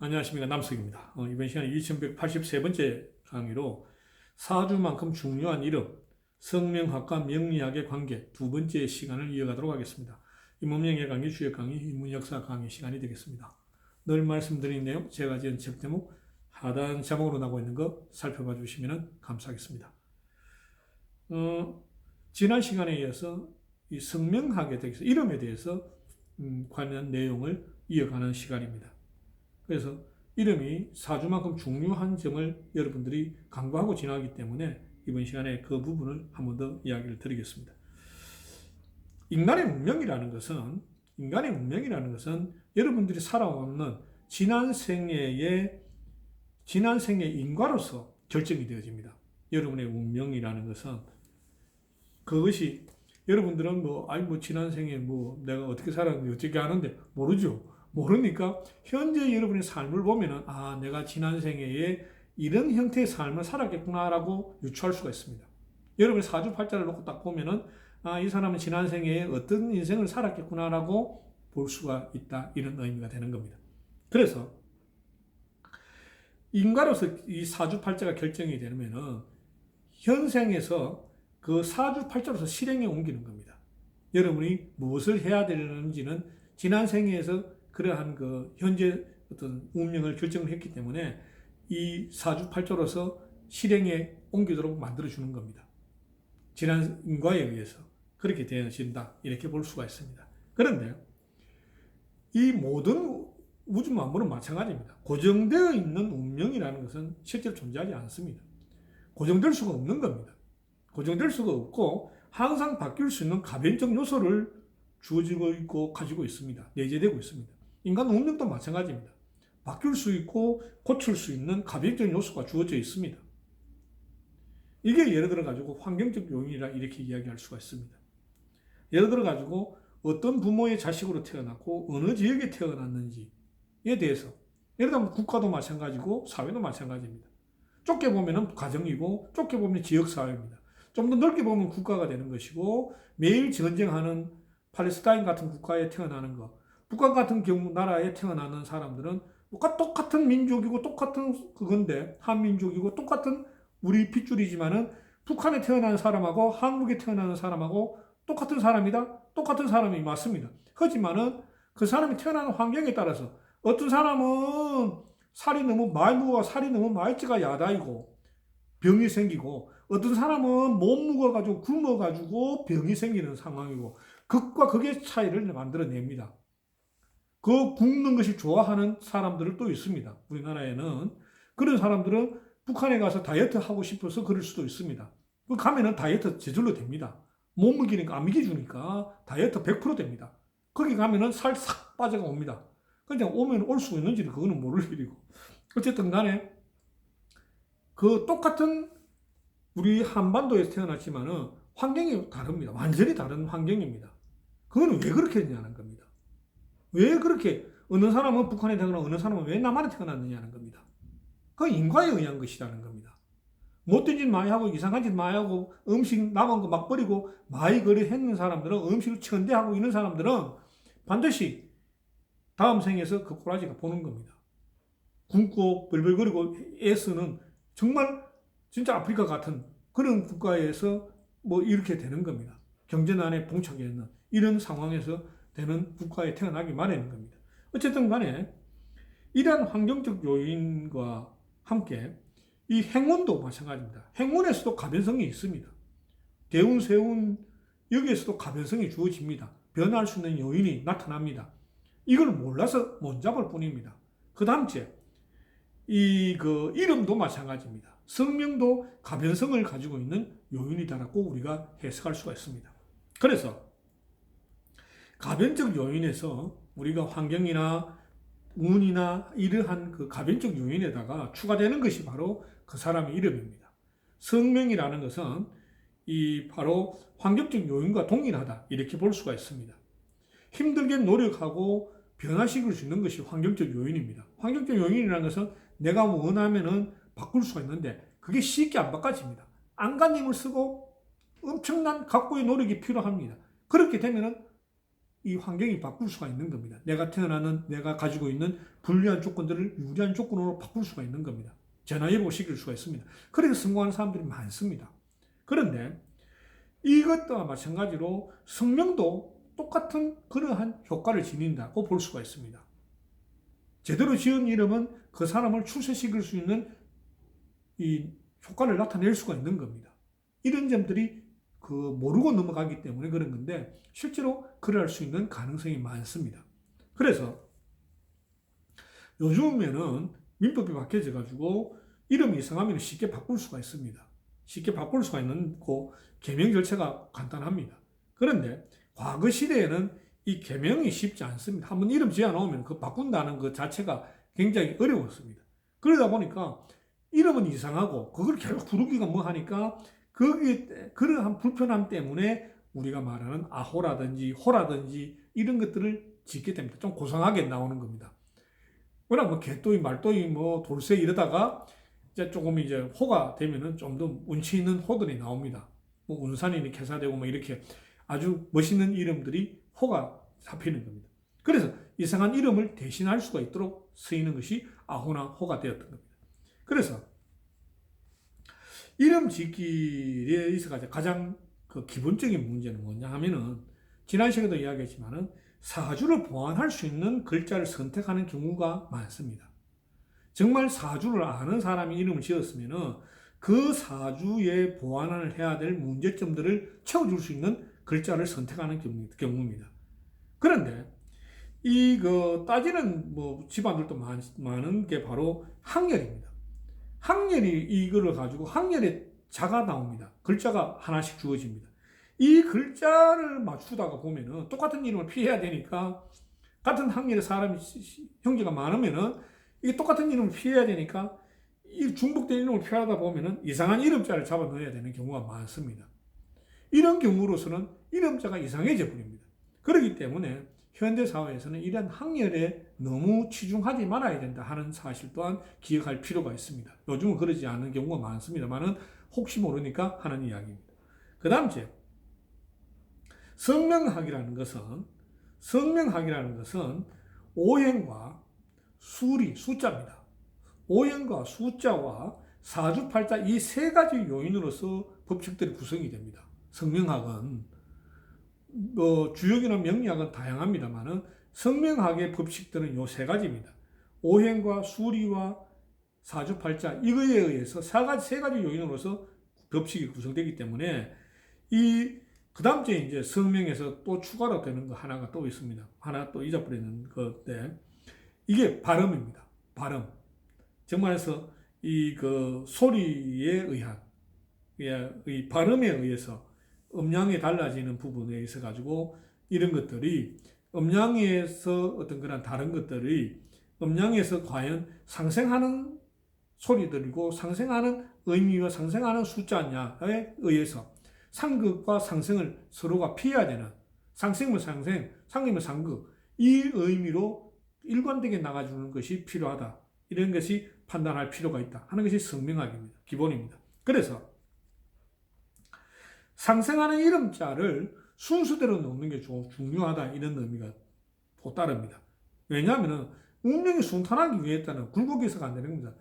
안녕하십니까 남석입니다. 어, 이번 시간에 2183번째 강의로 사주만큼 중요한 이름, 성명학과 명리학의 관계 두 번째 시간을 이어가도록 하겠습니다. 인문명예 강의, 주역 강의, 인문역사 강의 시간이 되겠습니다. 늘 말씀드린 내용 제가 지은 책 제목 하단 자막으로 나오고 있는 거 살펴봐 주시면 감사하겠습니다. 어, 지난 시간에 이어서 이 성명학에 대해서 이름에 대해서 음, 관련 내용을 이어가는 시간입니다. 그래서 이름이 사주만큼 중요한 점을 여러분들이 강조하고 지나기 때문에 이번 시간에 그 부분을 한 번 더 이야기를 드리겠습니다. 인간의 운명이라는 것은 인간의 운명이라는 것은 여러분들이 살아오는 지난 생애의 지난 생의 인과로서 결정이 되어집니다. 여러분의 운명이라는 것은 그것이 여러분들은 뭐 아니 뭐 지난 생에 뭐 내가 어떻게 살았는지 어떻게 하는데 모르죠. 모르니까 현재 여러분의 삶을 보면은 아 내가 지난 생애에 이런 형태의 삶을 살았겠구나라고 유추할 수가 있습니다. 여러분의 사주팔자를 놓고 딱 보면은 아 이 사람은 지난 생애에 어떤 인생을 살았겠구나라고 볼 수가 있다 이런 의미가 되는 겁니다. 그래서 인과로서 이 사주팔자가 결정이 되면은 현생에서 그 사주팔자로서 실행에 옮기는 겁니다. 여러분이 무엇을 해야 되는지는 지난 생에서 그러한 그 현재 어떤 운명을 결정을 했기 때문에 이 사주팔자로서 실행에 옮기도록 만들어주는 겁니다. 지난 인과에 의해서 그렇게 되어진다 이렇게 볼 수가 있습니다. 그런데 이 모든 우주 만물은 마찬가지입니다. 고정되어 있는 운명이라는 것은 실제로 존재하지 않습니다. 고정될 수가 없는 겁니다. 고정될 수가 없고 항상 바뀔 수 있는 가변적 요소를 주어지고 있고 가지고 있습니다. 내재되고 있습니다. 인간 운명도 마찬가지입니다. 바뀔 수 있고 고칠 수 있는 가변적 요소가 주어져 있습니다. 이게 예를 들어 가지고 환경적 요인이라 이렇게 이야기할 수가 있습니다. 예를 들어 가지고 어떤 부모의 자식으로 태어났고 어느 지역에 태어났는지에 대해서 예를 들면 국가도 마찬가지고 사회도 마찬가지입니다. 좁게 보면은 가정이고 좁게 보면 지역 사회입니다. 좀 더 넓게 보면 국가가 되는 것이고 매일 전쟁하는 팔레스타인 같은 국가에 태어나는 것, 북한 같은 경우 나라에 태어나는 사람들은 똑같은 민족이고 똑같은 그건데 한민족이고 똑같은 우리 핏줄이지만은 북한에 태어난 사람하고 한국에 태어나는 사람하고 똑같은 사람이다. 똑같은 사람이 맞습니다. 하지만은 그 사람이 태어나는 환경에 따라서 어떤 사람은 살이 너무 많이 무거워 살이 너무 찌가 야다이고 병이 생기고 어떤 사람은 못 무거워가지고 굶어가지고 병이 생기는 상황이고 극과 극의 차이를 만들어냅니다. 그 굶는 것이 좋아하는 사람들은 또 있습니다. 우리나라에는 그런 사람들은 북한에 가서 다이어트 하고 싶어서 그럴 수도 있습니다. 그 가면은 다이어트 제절로 됩니다. 못 먹이니까 안 먹여주니까 다이어트 100% 됩니다. 거기 가면은 살 싹 빠져가 옵니다. 그냥 오면 올 수 있는지는 그거는 모를 일이고. 어쨌든 간에 그 똑같은 우리 한반도에서 태어났지만은 환경이 다릅니다. 완전히 다른 환경입니다. 그거는 왜 그렇게 했냐는 겁니다. 왜 그렇게 어느 사람은 북한에 태어나고 어느 사람은 왜 남한에 태어났느냐는 겁니다. 그 인과에 의한 것이라는 겁니다. 못된 짓 많이 하고 이상한 짓 많이 하고 음식 남은 거 막 버리고 많이 거리 했는 사람들은 음식을 천대하고 있는 사람들은 반드시 다음 생에서 그 꼬라지가 보는 겁니다. 굶고 벌벌거리고 애쓰는 정말 진짜 아프리카 같은 그런 국가에서 뭐 이렇게 되는 겁니다. 경제난에 봉착해 있는 이런 상황에서 되는 국가에 태어나기 마련인 겁니다. 어쨌든 간에 이러한 환경적 요인과 함께 이 행운도 마찬가지입니다. 행운에서도 가변성이 있습니다. 대운, 세운 여기에서도 가변성이 주어집니다. 변할 수 있는 요인이 나타납니다. 이걸 몰라서 못 잡을 뿐입니다. 그 다음째, 이 그 이름도 마찬가지입니다. 성명도 가변성을 가지고 있는 요인이다라고 우리가 해석할 수가 있습니다. 그래서 가변적 요인에서 우리가 환경이나 운이나 이러한 그 가변적 요인에다가 추가되는 것이 바로 그 사람의 이름입니다. 성명이라는 것은 이 바로 환경적 요인과 동일하다 이렇게 볼 수가 있습니다. 힘들게 노력하고 변화시킬 수 있는 것이 환경적 요인입니다. 환경적 요인이라는 것은 내가 원하면은 바꿀 수가 있는데 그게 쉽게 안 바꿔집니다. 안간힘을 쓰고 엄청난 각고의 노력이 필요합니다. 그렇게 되면은 이 환경이 바꿀 수가 있는 겁니다. 내가 태어나는 내가 가지고 있는 불리한 조건들을 유리한 조건으로 바꿀 수가 있는 겁니다. 전화위복 시킬 수가 있습니다. 그래서 성공하는 사람들이 많습니다. 그런데 이것과 마찬가지로 성명도 똑같은 그러한 효과를 지닌다고 볼 수가 있습니다. 제대로 지은 이름은 그 사람을 출세시킬 수 있는 이 효과를 나타낼 수가 있는 겁니다. 이런 점들이 그 모르고 넘어가기 때문에 그런 건데 실제로 그럴 수 있는 가능성이 많습니다. 그래서 요즘에는 민법이 바뀌어져 가지고 이름이 이상하면 쉽게 바꿀 수가 있습니다. 쉽게 바꿀 수가 있는 그 개명 절차가 간단합니다. 그런데 과거 시대에는 이 개명이 쉽지 않습니다. 한번 이름 지어 놓으면 그 바꾼다는 그 자체가 굉장히 어려웠습니다. 그러다 보니까 이름은 이상하고 그걸 계속 부르기가 뭐 하니까 거기 그러한 불편함 때문에 우리가 말하는 아호라든지 호라든지 이런 것들을 짓게 됩니다. 좀 고상하게 나오는 겁니다. 워낙 뭐 개또이 말또이 뭐 돌쇠 이러다가 이제 조금 이제 호가 되면은 좀 더 운치 있는 호들이 나옵니다. 뭐 운산이니 개사되고 뭐 이렇게 아주 멋있는 이름들이 호가 잡히는 겁니다. 그래서 이상한 이름을 대신할 수가 있도록 쓰이는 것이 아호나 호가 되었던 겁니다. 그래서 이름 짓기에 있어서 가장 그 기본적인 문제는 뭐냐 하면은 지난 시간에도 이야기했지만은 사주를 보완할 수 있는 글자를 선택하는 경우가 많습니다. 정말 사주를 아는 사람이 이름을 지었으면은 그 사주에 보완을 해야 될 문제점들을 채워줄 수 있는 글자를 선택하는 경우입니다. 그런데 이그 따지는 뭐 집안들도 많, 많은 게 바로 학렬입니다. 학렬이 이거를 가지고 학렬에 자가 나옵니다. 글자가 하나씩 주어집니다. 이 글자를 맞추다가 보면은 똑같은 이름을 피해야 되니까 같은 학렬의 사람이 형제가 많으면은 이게 똑같은 이름을 피해야 되니까 이 중복된 이름을 피하다 보면은 이상한 이름자를 잡아 넣어야 되는 경우가 많습니다. 이런 경우로서는 이름자가 이상해져 버립니다. 그렇기 때문에 현대 사회에서는 이런 학렬에 너무 치중하지 말아야 된다 하는 사실 또한 기억할 필요가 있습니다. 요즘은 그러지 않은 경우가 많습니다만은 혹시 모르니까 하는 이야기입니다. 그 다음 째 성명학이라는 것은 성명학이라는 것은 오행과 수리 숫자입니다. 오행과 숫자와 사주팔자 이 세 가지 요인으로서 법칙들이 구성이 됩니다. 성명학은 뭐 주역이나 명리학은 다양합니다만은 성명학의 법칙들은 요 세 가지입니다. 오행과 수리와 사주팔자 이거에 의해서 세 가지 세 가지 요인으로서 법칙이 구성되기 때문에 이 그 다음 주에 이제 성명에서 또 추가로 되는 거 하나가 또 있습니다. 하나 또 잊어버리는 것때 이게 발음입니다. 발음. 정말해서 이 그 소리에 의한 이 발음에 의해서 음량이 달라지는 부분에 있어 가지고 이런 것들이 음량에서 어떤 그런 다른 것들이 음량에서 과연 상생하는 소리들이고 상생하는 의미와 상생하는 숫자냐에 의해서 상극과 상생을 서로가 피해야 되는 상생은 상생, 상이면 상극 이 의미로 일관되게 나가주는 것이 필요하다. 이런 것이 판단할 필요가 있다 하는 것이 성명학입니다. 기본입니다. 그래서 상생하는 이름자를 순수대로 넣는 게 중요하다 이런 의미가 또 따릅니다. 왜냐하면 운명이 순탄하기 위해서는 굴곡이 있어가 안 되는 겁니다.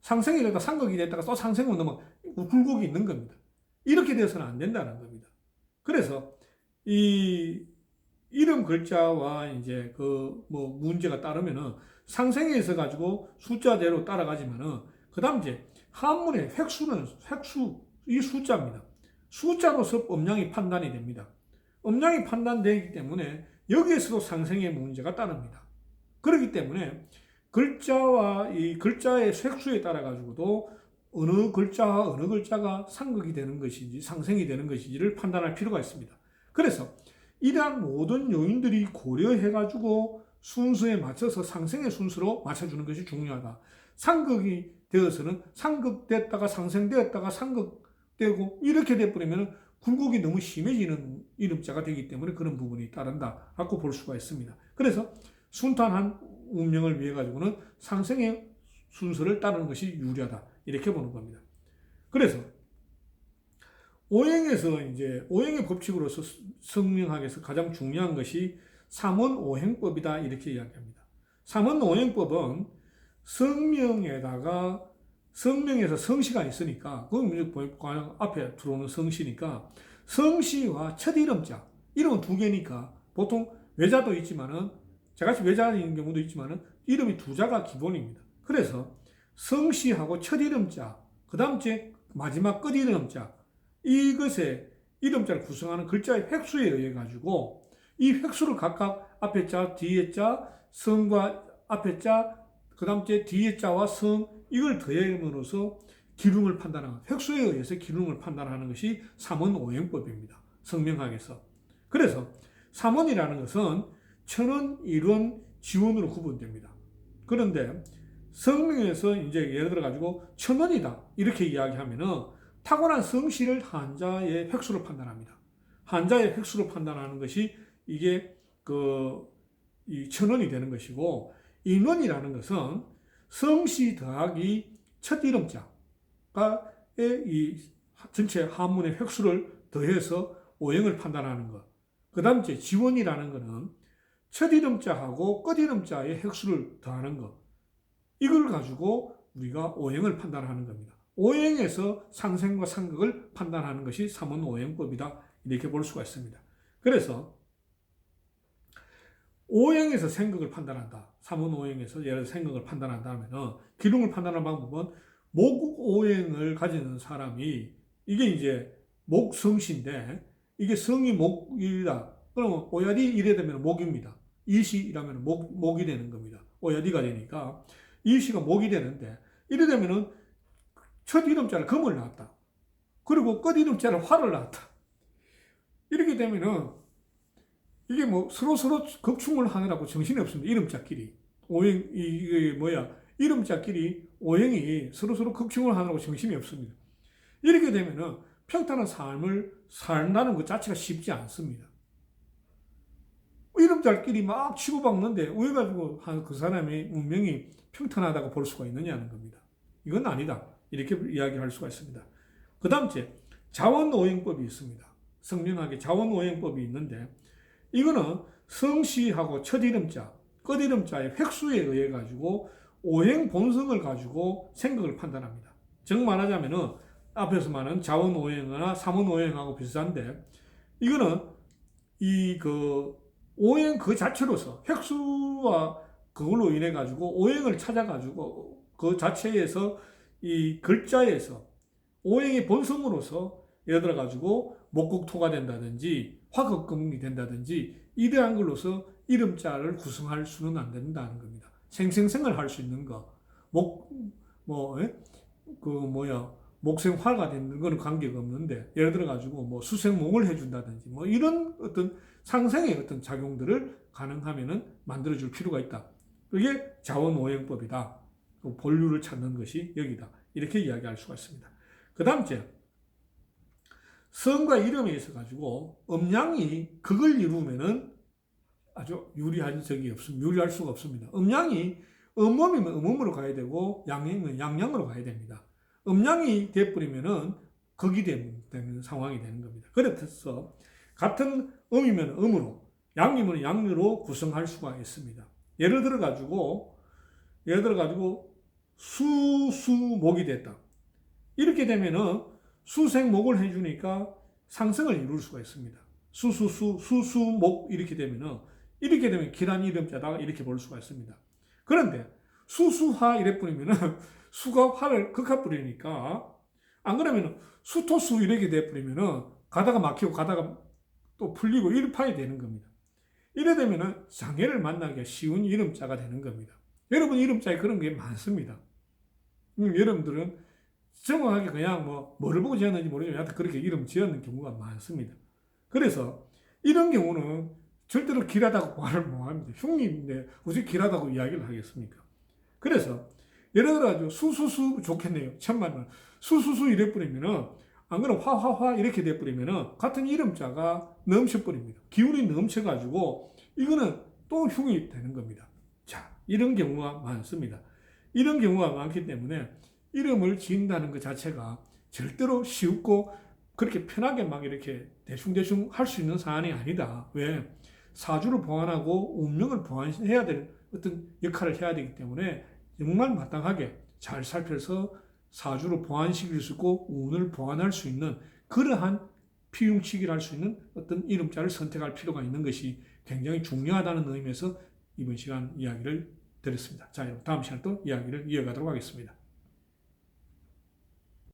상생이 되다가 상극이 됐다가 또 상생으로 넘어 굴곡이 있는 겁니다. 이렇게 되어서는 안 된다는 겁니다. 그래서 이 이름 글자와 이제 그 뭐 문제가 따르면은 상생에 있어 가지고 숫자대로 따라가지만은 그다음 이제 한문의 획수는 획수 이 숫자입니다. 숫자로서 음량이 판단이 됩니다. 음량이 판단되기 때문에 여기에서도 상생의 문제가 따릅니다. 그렇기 때문에 글자와 이 글자의 색수에 따라 가지고도 어느 글자와 어느 글자가 상극이 되는 것인지 상생이 되는 것인지를 판단할 필요가 있습니다. 그래서 이러한 모든 요인들이 고려해 가지고 순서에 맞춰서 상생의 순서로 맞춰주는 것이 중요하다. 상극이 되어서는 상극됐다가 상생되었다가 상극 되고 이렇게 돼버리면 굴곡이 너무 심해지는 이름자가 되기 때문에 그런 부분이 따른다 라고 볼 수가 있습니다. 그래서 순탄한 운명을 위해 가지고는 상생의 순서를 따르는 것이 유리하다 이렇게 보는 겁니다. 그래서 오행에서 이제 오행의 법칙으로서 성명학에서 가장 중요한 것이 삼원오행법이다 이렇게 이야기합니다. 삼원오행법은 성명에다가 성명에서 성시가 있으니까 그건 앞에 들어오는 성시니까 성시와 첫 이름자 이름은 두 개니까 보통 외자도 있지만은 저같이 외자인 경우도 있지만은 이름이 두 자가 기본입니다. 그래서 성시하고 첫 이름자 그 다음 째 마지막 끝 이름자 이것의 이름자를 구성하는 글자의 획수에 의해 가지고 이 획수를 각각 앞에 자, 뒤에 자, 성과 앞에 자, 그 다음 째 뒤에 자와 성 이걸 더해으로써 기lum을 판단하는 획수에 의해서 기lum을 판단하는 것이 삼원 오행법입니다. 성명학에서. 그래서 삼원이라는 것은 천원, 일원, 지원으로 구분됩니다. 그런데 성명에서 이제 예를 들어 가지고 천원이다 이렇게 이야기하면은 탁월한 성실을 한자의 획수로 판단합니다. 한자의 획수로 판단하는 것이 이게 그이 천원이 되는 것이고 인원이라는 것은 성시 더하기 첫 이름자가 이 전체 한문의 획수를 더해서 오형을 판단하는 것. 그 다음 째 지원이라는 것은 첫 이름자하고 끝 이름자의 획수를 더하는 것. 이걸 가지고 우리가 오형을 판단하는 겁니다. 오행에서 상생과 상극을 판단하는 것이 삼원 오행법이다. 이렇게 볼 수가 있습니다. 그래서 오행에서 생극을 판단한다. 삼원 오행에서 예를 들어 생극을 판단한다 하면은 기lum을 판단하는 방법은 목 오행을 가지는 사람이 이게 이제 목성시인데 이게 성이 목이다. 그러면 오야디 이래 되면 목입니다. 이시라면 목, 목이 되는 겁니다. 오야디가 되니까 이시가 목이 되는데 이래 되면은 첫 이름자를 금을 낳았다. 그리고 끝 이름자를 화를 낳았다. 이렇게 되면은 이게 뭐 서로 서로 극충을 하느라고 정신이 없습니다. 이름자끼리 오행 이게 뭐야 이름자끼리 오행이 서로 서로 극충을 하느라고 정신이 없습니다. 이렇게 되면은 평탄한 삶을 산다는 것 자체가 쉽지 않습니다. 이름자끼리 막 치고받는데 왜 가지고 그 사람의 운명이 평탄하다고 볼 수가 있느냐는 겁니다. 이건 아니다. 이렇게 이야기할 수가 있습니다. 그 다음째 자원오행법이 있습니다. 성명하게 자원오행법이 있는데 이거는 성시하고 첫 이름자, 끝 이름자의 획수에 의해 가지고 오행 본성을 가지고 생각을 판단합니다. 정 말하자면은 앞에서 말한 자원 오행이나 삼원 오행하고 비슷한데 이거는 이 그 오행 그 자체로서 획수와 그걸로 인해 가지고 오행을 찾아 가지고 그 자체에서 이 글자에서 오행의 본성으로서 예를 들어 가지고 목국토가 된다든지 화극금이 된다든지 이러한 걸로서 이름자를 구성할 수는 안 된다는 겁니다. 생생생을 할 수 있는 거. 목, 뭐, 예? 그, 뭐야, 목생화가 되는 거는 관계가 없는데, 예를 들어 가지고 뭐 수생목을 해준다든지, 뭐 이런 어떤 상생의 어떤 작용들을 가능하면은 만들어줄 필요가 있다. 그게 자원오행법이다. 그 본류를 찾는 것이 여기다. 이렇게 이야기할 수가 있습니다. 그 다음 째, 성과 이름에 있어 가지고 음양이 극을 이루면은 아주 유리한 적이 없습니다. 유리할 수가 없습니다. 음양이 음음이면 음음으로 가야 되고 양양이면 양양으로 가야 됩니다. 음양이 돼버리면은 극이 되는 상황이 되는 겁니다. 그래서 같은 음이면 음으로 양이면 양으로 구성할 수가 있습니다. 예를 들어 가지고 예를 들어 가지고 수수목이 됐다. 이렇게 되면은 수생목을 해주니까 상승을 이룰 수가 있습니다. 수수수 수수목 이렇게 되면은 이렇게 되면 기란 이름자다 이렇게 볼 수가 있습니다. 그런데 수수화 이래 뿌리면은 수가 화를 극화 뿌리니까 안 그러면은 수토수 이렇게 돼 뿌리면은 가다가 막히고 가다가 또 풀리고 일파이 되는 겁니다. 이래 되면은 장애를 만나기가 쉬운 이름자가 되는 겁니다. 여러분 이름자에 그런 게 많습니다. 음, 여러분들은 정확하게 그냥 뭐, 뭐를 보고 지었는지 모르지만 하여튼 그렇게 이름 지었는 경우가 많습니다. 그래서 이런 경우는 절대로 길하다고 말을 못 합니다. 흉인데 어떻게 길하다고 이야기를 하겠습니까? 그래서 예를 들어 수수수 좋겠네요. 천만원. 수수수 이래 뿌리면은 안 그러면 화화화 이렇게 돼 뿌리면은 같은 이름자가 넘쳐 버립니다. 기운이 넘쳐 가지고 이거는 또 흉이 되는 겁니다. 자, 이런 경우가 많습니다. 이런 경우가 많기 때문에 이름을 지은다는 것 자체가 절대로 쉽고 그렇게 편하게 막 이렇게 대충대충 할 수 있는 사안이 아니다. 왜? 사주를 보완하고 운명을 보완해야 될 어떤 역할을 해야 되기 때문에 정말 마땅하게 잘 살펴서 사주를 보완시킬 수 있고 운을 보완할 수 있는 그러한 피용치기를 할 수 있는 어떤 이름자를 선택할 필요가 있는 것이 굉장히 중요하다는 의미에서 이번 시간 이야기를 드렸습니다. 자, 여러분 다음 시간 또 이야기를 이어가도록 하겠습니다.